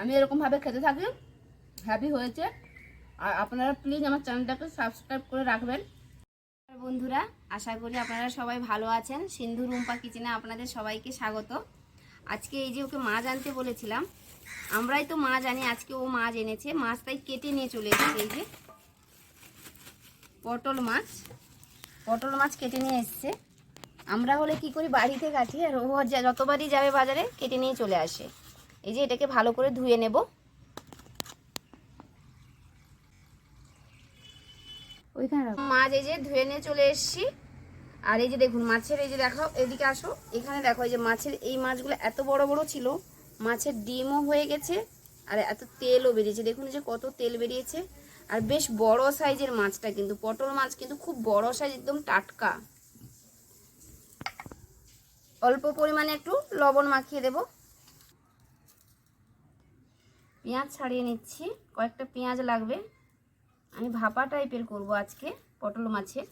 আমি এরকমভাবে খেতে থাকি হ্যাপি হয়েছে। আর আপনারা প্লিজ আমার চ্যানেলটাকে সাবস্ক্রাইব করে রাখবেন। বন্ধুরা, আশা করি আপনারা সবাই ভালো আছেন। সিন্ধু রুম্পা কিচেনে আপনাদের সবাইকে স্বাগত। আজকে এই যে ওকে মাছ আনতে বলেছিলাম, আমরাই তো মাছ আনি, আজকে ও মাছ এনেছে। মাছ তাই কেটে নিয়ে চলে এসেছে এই যে। পটল মাছ। পটল মাছ কেটে নিয়ে এসছে। আমরা হলে কি করি, বাড়িতে কাটি, আর ও যতবারই যাবে বাজারে, কেটে নিয়ে চলে আসে। এই যে এটাকে ভালো করে ধুয়ে নেব। ওইখানে মাছ এই যে ধুয়ে নিয়ে চলে এসেছি। আর এই যে দেখুন মাছের এই যে দেখো এদিকে আসো। এখানে দেখো এই যে মাছের এই মাছগুলো এত বড় বড় ছিল মাছের ডিমও হয়ে গেছে আর এত তেলও বেরিয়েছে। দেখুন এই যে কত তেল বেরিয়েছে। আর বেশ বড় সাইজের মাছটা কিন্তু পটল মাছ কিন্তু খুব বড় সাইজ একদম টাটকা। অল্প পরিমাণে একটু লবণ মাখিয়ে দেব। পেঁয়াজ ছাড়িয়ে নিচ্ছি। কয়েকটা পেঁয়াজ লাগবে। আমি ভাপা টাইপের করব আজকে পটল মাছের।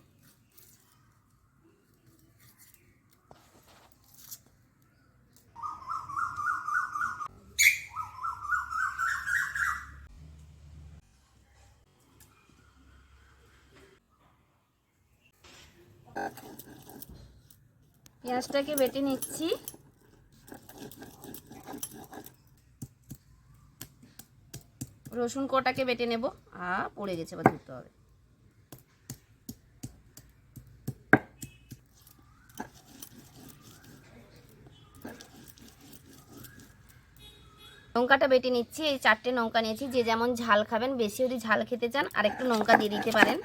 পেঁয়াজটাকে বেটে নিচ্ছি। রসুন কটাকে বেটে নেব। আ, পড়ে গেছে বা ধুতে হবে। লঙ্কাটা বেটে নিচ্ছি, এই চারটে লঙ্কা নিয়েছি। যে যেমন ঝাল খাবেন, বেশি যদি ঝাল খেতে চান আর একটু লঙ্কা দিয়ে দিতে পারেন।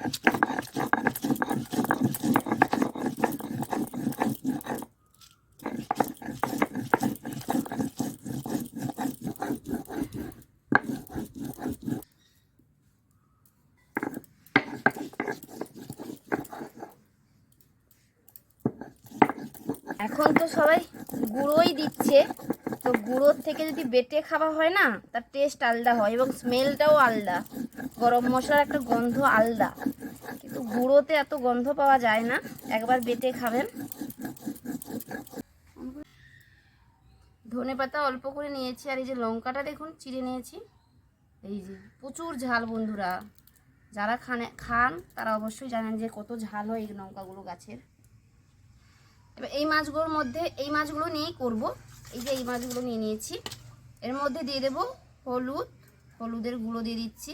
এখন তো সবাই গুঁড়োই দিচ্ছে। তো গুঁড়োর থেকে যদি বেটে খাওয়া হয় না, তার টেস্ট আলাদা হয় এবং স্মেলটাও আলাদা। গরম মশলার একটা গন্ধ আলাদা। কিন্তু গুঁড়োতে এত গন্ধ পাওয়া যায় না, একবার বেটে খাবেন। ধনে পাতা অল্প করে নিয়েছি, আর এই যে লঙ্কাটা দেখুন, চিড়ে নিয়েছি। এই যে প্রচুর ঝাল বন্ধুরা। যারা খানে, খান, তারা অবশ্যই জানেন যে কত ঝাল হয় এই লঙ্কাগুলো গাছের। এবার এই মাছগুলোর মধ্যে, এই মাছগুলো নিয়েই করব। এই যে এই মাছগুলো নিয়ে নিয়েছি। এর মধ্যে দিয়ে দেব হলুদ, হলুদের গুঁড়ো দিয়ে দিচ্ছি।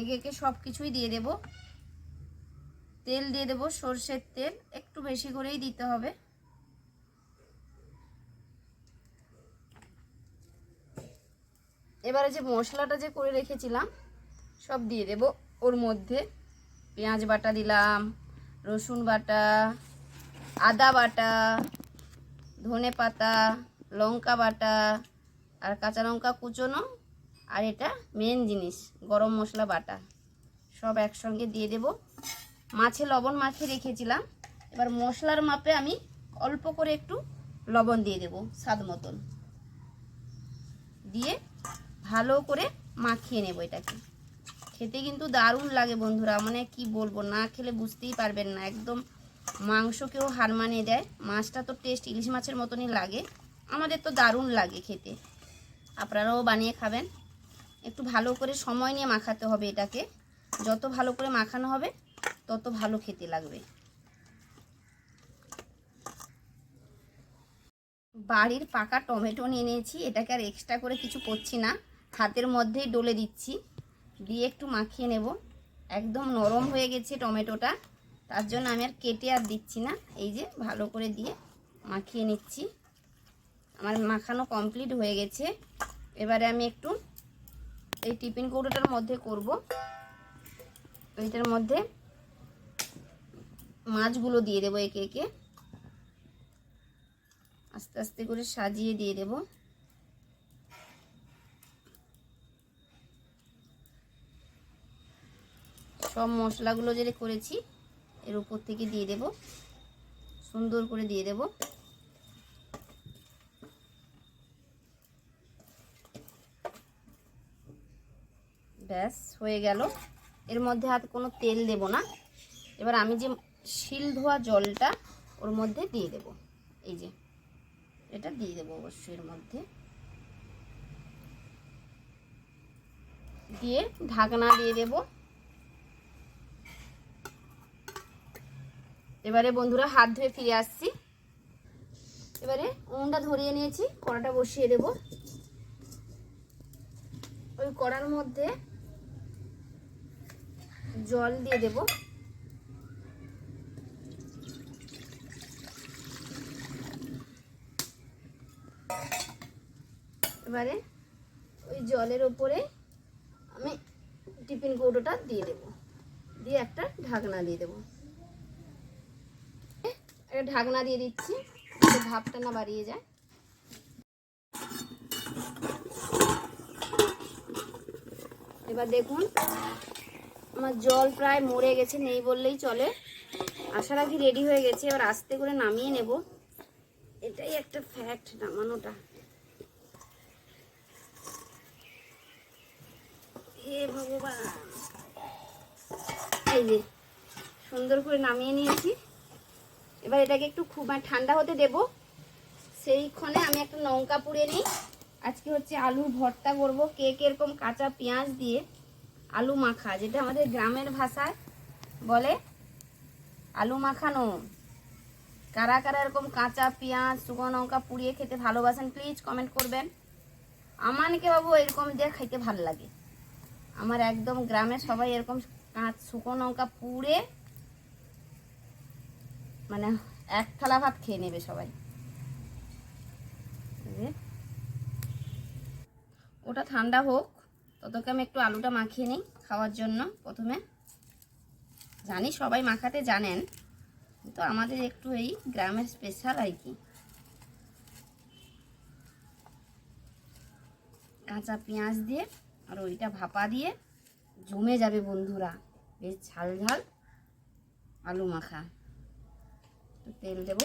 একে একে সব কিছুই দিয়ে দেব। তেল দিয়ে দেব, সর্ষের তেল, একটু বেশি করেই দিতে হবে। এবারে যে মশলাটা যে করে রেখেছিলাম, সব দিয়ে দেব। ওর মধ্যে পেঁয়াজ বাটা দিলাম রসুন বাটা, আদা বাটা, ধনে পাতা, লঙ্কা বাটা আর কাঁচা লঙ্কা কুচোনো আর এটা মেন জিনিস, গরম মশলা বাটা। সব একসঙ্গে দিয়ে দেব। মাছে লবণ মাখিয়ে রেখেছিলাম। এবার মশলার মাপে আমি অল্প করে একটু লবণ দিয়ে দেব, স্বাদ মতন। দিয়ে ভালো করে মাখিয়ে নেব এটাকে। খেতে কিন্তু দারুণ লাগে বন্ধুরা। মানে কি বলব, না খেলে বুঝতেই পারবেন না। একদম মাংসকেও হার মানিয়ে দেয়। মাছটা তো টেস্ট ইলিশ মাছের মতনই লাগে। আমাদের তো দারুণ লাগে খেতে। আপনারাও বানিয়ে খাবেন। একটু ভালো করে সময় নিয়ে মাখাতে হবে এটাকে। যত ভালো করে মাখানো হবে, তত ভালো খেতে লাগবে। বাড়ির পাকা টমেটো নিয়ে নিয়েছি। এটাকে আর এক্সট্রা করে কিছু করছি না। হাতের মধ্যেই ডলে দিচ্ছি। দিয়ে একটু মাখিয়ে নেব। একদম নরম হয়ে গেছে টমেটোটা। তার জন্য আমি আর কেটে আর দিচ্ছি না। এই যে ভালো করে দিয়ে মাখিয়ে নিচ্ছি। আমার মাখানো কমপ্লিট হয়ে গেছে। এবারে আমি একটু এই টিফিন কৌটোটার মধ্যে করব। এইটার মধ্যে মাছগুলো দিয়ে দেবো একে একে। আস্তে আস্তে করে সাজিয়ে দিয়ে দেবো। সব মশলাগুলো যেটা করেছি, এর উপর থেকে দিয়ে দেব। সুন্দর করে দিয়ে দেব। ব্যাস, হয়ে গেল। এর মধ্যে আর কোনো তেল দেব না। এবার আমি যে শিল ধোয়া জলটা, ওর মধ্যে দিয়ে দেব। এই যে, এটা দিয়ে দেবো অবশ্যই এর মধ্যে। দিয়ে ঢাকনা দিয়ে দেব। এবারে বন্ধুরা হাত ধুয়ে ফিরে আসছি। এবারে উনুনটা ধরিয়ে নিয়েছি, কড়াটা বসিয়ে দেব। ওই কড়ার মধ্যে জল দিয়ে দেব। এবারে ওই জলের ওপরে আমি টিফিন কৌটোটা দিয়ে দেব। দিয়ে একটা ঢাকনা দিয়ে দেব। একটা ঢাকনা দিয়ে দিচ্ছি ভাপটা না বাড়িয়ে যায়। এবার দেখুন, আমার জল প্রায় মরে গেছে, নেই বললেই চলে। আশা রাখি রেডি হয়ে গেছে, এবার আস্তে করে নামিয়ে নেব। এটাই একটা ফ্যাক্ট নামানোটা। হে ভগবান। এই যে, সুন্দর করে নামিয়ে নিয়েছি। এবার এটাকে একটু খুব মানে ঠান্ডা হতে দেব। সেইক্ষণে আমি একটা লঙ্কা পুড়ে নিই। আজকে হচ্ছে আলুর ভর্তা করব কে এরকম কাঁচা পেঁয়াজ দিয়ে আলু মাখা, যেটা আমাদের গ্রামের ভাষায় বলে আলু মাখানো। কারা কারা এরকম কাঁচা পেঁয়াজ, শুকনো লঙ্কা পুড়িয়ে খেতে ভালোবাসেন প্লিজ কমেন্ট করবেন। আমানকে বাবু এরকম দিয়ে খাইতে ভালো লাগে। আমার একদম গ্রামে সবাই এরকম কাঁচ, শুকনো লঙ্কা পুড়ে মানে এক থালা ভাত খেয়ে নেবে সবাই। ওটা ঠান্ডা হোক ততকে আমি একটু আলুটা মাখিয়ে নিই খাওয়ার জন্য প্রথমে। জানি সবাই মাখাতে জানেন তো আমাদের একটু এই গ্রামের স্পেশাল আর কি। কাঁচা পেঁয়াজ দিয়ে আর ওইটা ভাপা দিয়ে জমে যাবে বন্ধুরা, বেশ ঝাল ঝাল আলু মাখা। তেল দেব।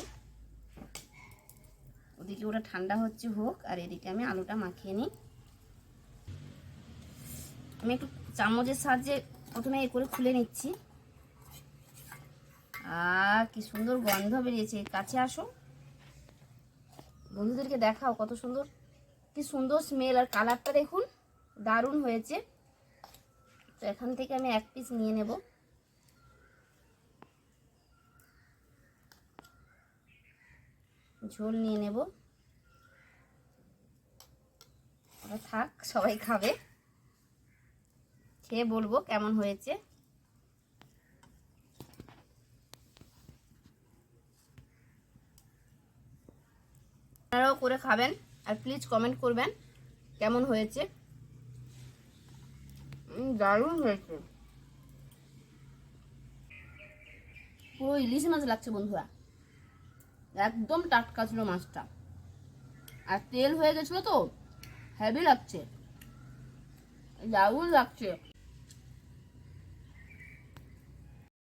ওদিকে ওটা ঠান্ডা হচ্ছে হোক, আর এদিকে আমি আলুটা মাখিয়ে নিই। আমি একটু চামচের সাহায্যে প্রথমে এ করে খুলে নিচ্ছি। আর কি সুন্দর গন্ধ বেরিয়েছে। কাছে আসো। বন্ধুদেরকে দেখাও কত সুন্দর। কি সুন্দর স্মেল আর কালারটা দেখুন, দারুণ হয়েছে। তো এখান থেকে আমি এক পিস নিয়ে নেব। ঝোল নিয়ে নেব। থাক সবাই খাবে। খেয়ে বলব কেমন হয়েছে। আপনারাও করে খাবেন আর প্লিজ কমেন্ট করবেন কেমন হয়েছে। দারুণ হয়েছে। পুরো ইলিশ মাছ লাগছে বন্ধুরা। একদম টাটকা ছিল মাছটা। আর তেল হয়ে গেছিল তো হেভি লাগছে। দারুণ লাগছে।